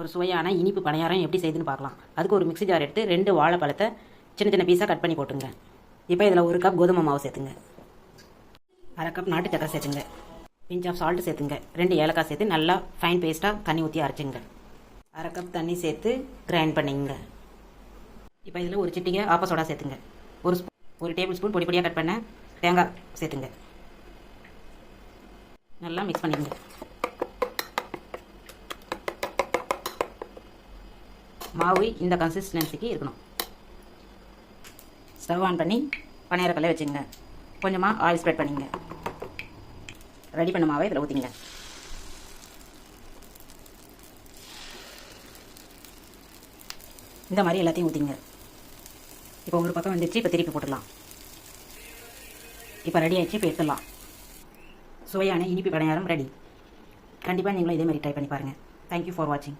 ஒரு சுவையான இனிப்பு பணியாரம் எப்படி செய்யுதுன்னு பார்க்கலாம். அதுக்கு ஒரு மிக்ஸி ஜார் எடுத்து ரெண்டு வாழைப்பழத்தை சின்ன சின்ன பீஸாக கட் பண்ணி போட்டுங்க. இப்போ இதில் ஒரு கப் கோதுமை மாவு சேர்த்துங்க. அரை கப் நாட்டு சக்கரை சேர்த்துங்க. பிஞ்ச் ஆஃப் சால்ட் சேர்த்துங்க. ரெண்டு ஏலக்காய் சேர்த்து நல்லா ஃபைன் பேஸ்ட்டாக தண்ணி ஊற்றி அரைச்சிங்க. அரை கப் தண்ணி சேர்த்து கிரைண்ட் பண்ணிங்க. இப்போ இதில் ஒரு சிட்டிகை ஆப்ப சோடா சேர்த்துங்க. ஒரு ஸ்பூன் ஒரு டேபிள் ஸ்பூன் பொடி பொடியாக கட் பண்ண தேங்காய் சேர்த்துங்க. நல்லா மிக்ஸ் பண்ணிடுங்க மாவு இந்த கன்சிஸ்டன்சிக்கு இருக்கணும். ஸ்டவ் ஆன் பண்ணி பணியாரக்கல்லை வச்சுங்க கொஞ்சமாக ஆயில் ஸ்ப்ரெட் பண்ணிங்க. ரெடி பண்ண மாவை இதில் ஊற்றிங்க இந்த மாதிரி எல்லாத்தையும் ஊற்றிங்க இப்போ ஒரு பக்கம் வந்துடுச்சு இப்போ திருப்பி போட்டுடலாம். இப்போ ரெடி ஆகிடுச்சு இப்போ எடுத்துடலாம். சுவையான இனிப்பு பணியாரம் ரெடி கண்டிப்பாக நீங்களும் இதே மாதிரி ட்ரை பண்ணி பாருங்கள் தேங்க்யூ ஃபார் வாட்சிங்